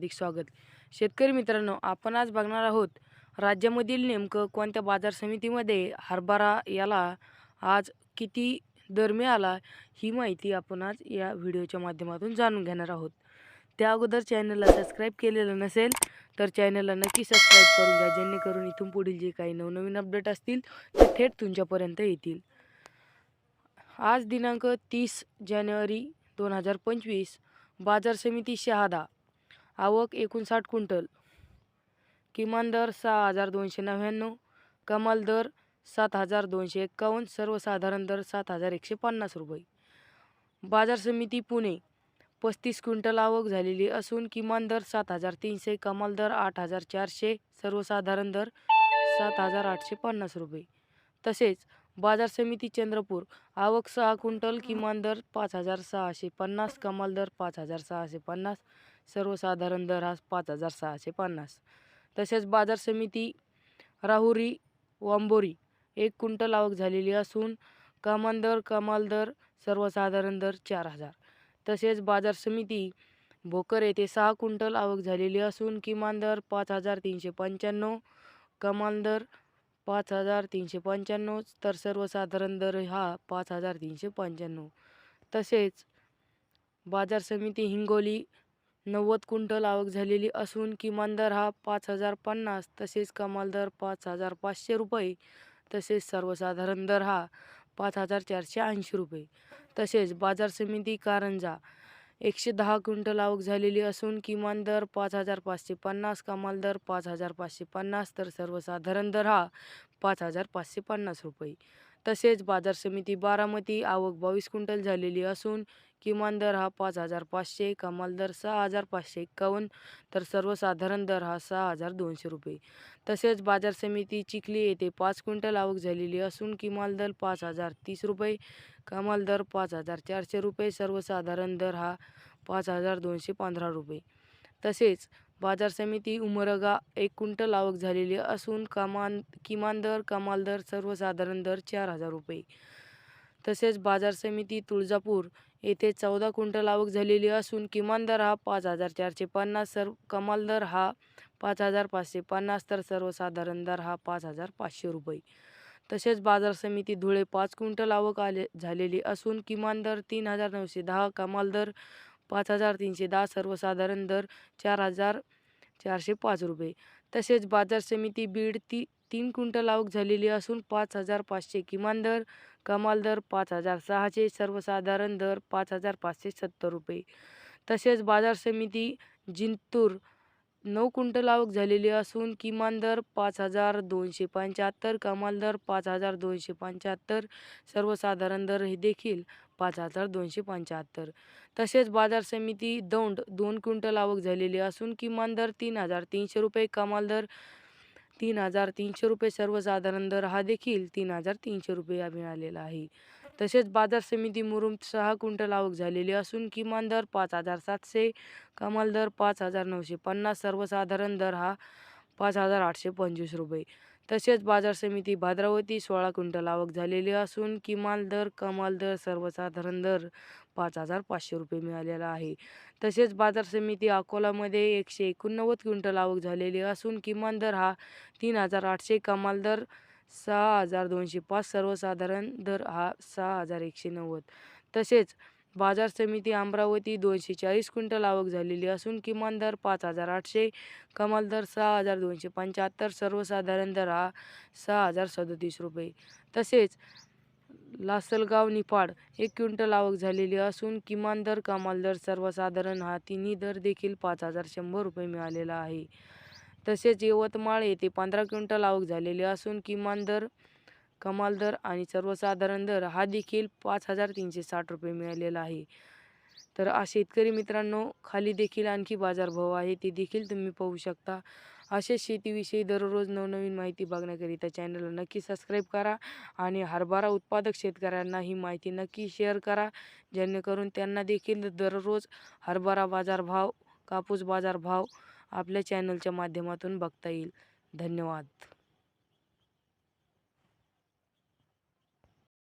हार्दिक स्वागत. शेतकरी मित्रांनो आपण आज बघणार आहोत राज्यामधील नेमकं कोणत्या बाजार समितीमध्ये हरभरा याला आज किती दर मिळाला ही माहिती आपण आज या व्हिडिओच्या माध्यमातून जाणून घेणार आहोत. त्या अगोदर चॅनलला सबस्क्राईब केलेलं नसेल तर चॅनलला नक्की सबस्क्राईब करून घ्या जेणेकरून इथून पुढील जे काही नवनवीन अपडेट असतील ते थेट तुमच्यापर्यंत येतील. आज दिनांक तीस जानेवारी दोन हजार पंचवीस बाजार समिती शहादा आवक एकोणसाठ क्विंटल. किमान दर सहा हजार दोनशे नव्याण्णव कमाल दर सात हजार दोनशे एक्कावन्न सर्वसाधारण दर सात हजार एकशे पन्नास रुपये. बाजार समिती पुणे पस्तीस क्विंटल आवक झालेली असून किमान दर सात हजार तीनशे कमाल दर आठ हजार चारशे सर्वसाधारण दर सात हजार आठशे पन्नास रुपये. तसेच बाजार समिती चंद्रपूर आवक सहा क्विंटल किमान दर पाच हजार सहाशे पन्नास कमाल दर पाच हजार सहाशे पन्नास सर्वसाधारण दर हा पाच हजार सहाशे पन्नास. तसेच बाजार समिती राहुरी वांबोरी एक क्विंटल आवक झालेली असून कमाल दर कमाल दर सर्वसाधारण दर चार हजार. तसेच बाजार समिती भोकर येथे सहा क्विंटल आवक झालेली असून किमान दर पाच हजार तीनशे पंच्याण्णव कमाल दर पाच हजार तीनशे पंच्याण्णव तर सर्वसाधारण दर हा पाच हजार तीनशे पंच्याण्णव. तसेच बाजार समिती हिंगोली नव्वद क्विंटल आवक झालेली असून किमान दर हा पाच हजार पन्नास तसेच कमाल दर पाच हजार पाचशे रुपये तसेच सर्वसाधारण दर हा पाच हजार चारशे ऐंशी रुपये तसेच बाजार समिती कारंजा एकशे दहा क्विंटल आवक झालेली असून किमान दर पाच हजार पाचशे पन्नास कमाल दर पाच हजार पाचशे पन्नास तर सर्वसाधारण दर हा पाच हजार पाचशे पन्नास रुपये तसेच बाजार समिती बारामती आवक बावीस क्विंटल झालेली असून किमान दर हा पाच हजार पाचशे कमाल दर सहा हजार पाचशे एक्कावन्न तर सर्वसाधारण दर हा सहा हजार दोनशे रुपये. तसेच बाजार समिती चिखली येथे पाच क्विंटल आवक झालेली असून किमान दर पाच हजार तीस रुपये कमाल दर पाच हजार चारशे रुपये सर्वसाधारण दर हा पाच हजार दोनशे पंधरा रुपये. तसेच बाजार समिती उमरगा एक क्विंटल आवक झालेली असून कमान किमान दर कमाल दर सर्वसाधारण दर चार हजार रुपये. तसेच बाजार समिती तुळजापूर येथे चौदा क्विंटल आवक झालेली असून किमान दर हा पाच हजार चारशे पन्नास सर कमाल दर हा पाच हजार पाचशे पन्नास तर सर्वसाधारण दर हा पाच हजार पाचशे रुपये. तसेच बाजार समिती धुळे पाच क्विंटल आवक आले झालेली असून किमान दर तीन हजार नऊशे दहा कमाल दर पाच हजार तीनशे दहा सर्वसाधारण दर चार हजार चारशे पाच रुपये. तसेच बाजार समिती बीड ती तीन क्विंटल आवक झालेली असून पाच हजार पाचशे किमान दर कमाल दर पाच हजार सहाशे सर्वसाधारण दर पाच हजार पाचशे सत्तर रुपये. तसेच बाजार समिती जिंतूर नऊ क्विंटल आवक झालेली असून किमान दर पाच हजार दोनशे पंच्याहत्तर कमाल दर पाच हजार दोनशे पंच्याहत्तर सर्वसाधारण दर हे देखील पाच हजार दोनशे पंच्याहत्तर. तसेच बाजार समिती दौंड दोन क्विंटल आवक झालेली असून किमान दर तीन हजार तीनशे रुपये कमाल दर तीन हजार तीनशे रुपये सर्वसाधारण दर हा देखील तीन हजार तीनशे रुपये मिळालेला आहे. तसेच बाजार समिती मुरुम सहा क्विंटल आवक झालेली असून किमान दर पाच हजार सातशे कमाल दर पाच हजार नऊशे पन्नास सर्वसाधारण दर हा पाच हजार आठशे पंचवीस रुपये. तसेच बाजार समिती भाद्रावती सोळा क्विंटल आवक झालेली असून किमान दर कमाल दर सर्वसाधारण दर पाच हजार पाचशे रुपये मिळालेला आहे. तसेच बाजार समिती अकोलामध्ये एकशे एकोणनव्वद क्विंटल आवक झालेली असून किमान दर हा तीन हजार आठशे कमाल दर सहा हजार दोनशे पाच सर्वसाधारण दर हा सहा हजार एकशे नव्वद. तसेच बाजार समिती अमरावती दोनशे चाळीस क्विंटल आवक झालेली असून किमान दर पाच हजार आठशे कमाल दर सहा हजार दोनशे पंच्याहत्तर सर्वसाधारण दर हा सहा हजार सदतीस रुपये. तसेच लासलगाव निफाड एक क्विंटल आवक झालेली असून किमान दर कमाल दर सर्वसाधारण हा तिन्ही दर देखील पाच हजार शंभर रुपये मिळालेला आहे. तसेच यवतमाळ येथे पंधरा क्विंटल आवक झालेली असून किमान दर कमाल दर आणि सर्वसाधारण दर हा देखील पाच हजार तीनशे साठ रुपये मिळालेला आहे. तर आ शेतकरी मित्रांनो खाली देखील आणखी बाजारभाव आहे ते देखील तुम्ही पाहू शकता. अशा शेतीविषयी दररोज नवनवीन माहिती बघण्याकरिता चॅनलला नक्की सबस्क्राईब करा आणि हरभरा उत्पादक शेतकऱ्यांना ही माहिती नक्की शेअर करा. जेणेकरून त्यांना देखील दररोज हरभरा बाजारभाव कापूस बाजारभाव आपल्या चॅनलच्या माध्यमातून बघता येईल. धन्यवाद.